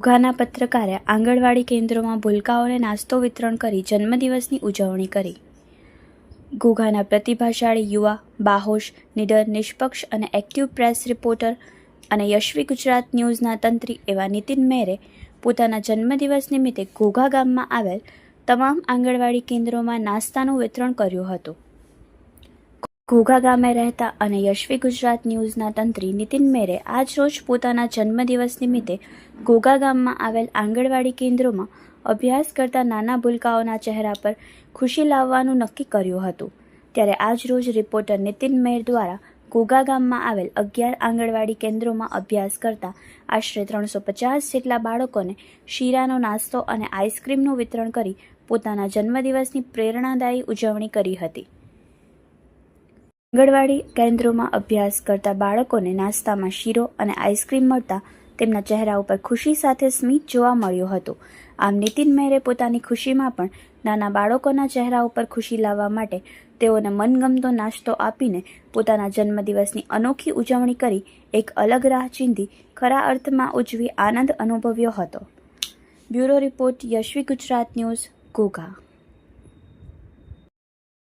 ઘોઘાના પત્રકારે આંગણવાડી કેન્દ્રોમાં ભૂલકાઓને નાસ્તો વિતરણ કરી જન્મદિવસની ઉજવણી કરી. ઘોઘાના પ્રતિભાશાળી યુવા, બાહોશ, નિડર, નિષ્પક્ષ અને એક્ટિવ પ્રેસ રિપોર્ટર અને યશવી ગુજરાત ન્યૂઝના તંત્રી એવા નીતિન મેરે પોતાના જન્મદિવસ નિમિત્તે ઘોઘા ગામમાં આવેલ તમામ આંગણવાડી કેન્દ્રોમાં નાસ્તાનું વિતરણ કર્યું હતું. ઘોઘા ગામે રહેતા અને યશવી ગુજરાત ન્યૂઝના તંત્રી નીતિન મેરે આજ રોજ પોતાના જન્મદિવસ નિમિત્તે ઘોઘા ગામમાં આવેલ આંગણવાડી કેન્દ્રોમાં અભ્યાસ કરતા નાના ભૂલકાઓના ચહેરા પર ખુશી લાવવાનું નક્કી કર્યું હતું. ત્યારે આજ રોજ રિપોર્ટર નીતિન મેર દ્વારા ઘોઘા ગામમાં આવેલ અગિયાર આંગણવાડી કેન્દ્રોમાં અભ્યાસ કરતા આશરે ત્રણસો પચાસ જેટલા બાળકોને શીરાનો નાસ્તો અને આઈસ્ક્રીમનું વિતરણ કરી પોતાના જન્મદિવસની પ્રેરણાદાયી ઉજવણી કરી હતી. આંગણવાડી કેન્દ્રોમાં અભ્યાસ કરતા બાળકોને નાસ્તામાં શીરો અને આઈસ્ક્રીમ મળતા તેમના ચહેરા ઉપર ખુશી સાથે સ્મિત જોવા મળ્યો હતો. આમ નીતિન મેરે પોતાની ખુશીમાં પણ નાના બાળકોના ચહેરા ઉપર ખુશી લાવવા માટે તેઓને મનગમતો નાસ્તો આપીને પોતાના જન્મદિવસની અનોખી ઉજવણી કરી એક અલગ રાહ ચીંધી, ખરા અર્થમાં ઉજવી આનંદ અનુભવ્યો હતો. Bureau report Yashvi Gujarat news Ghogha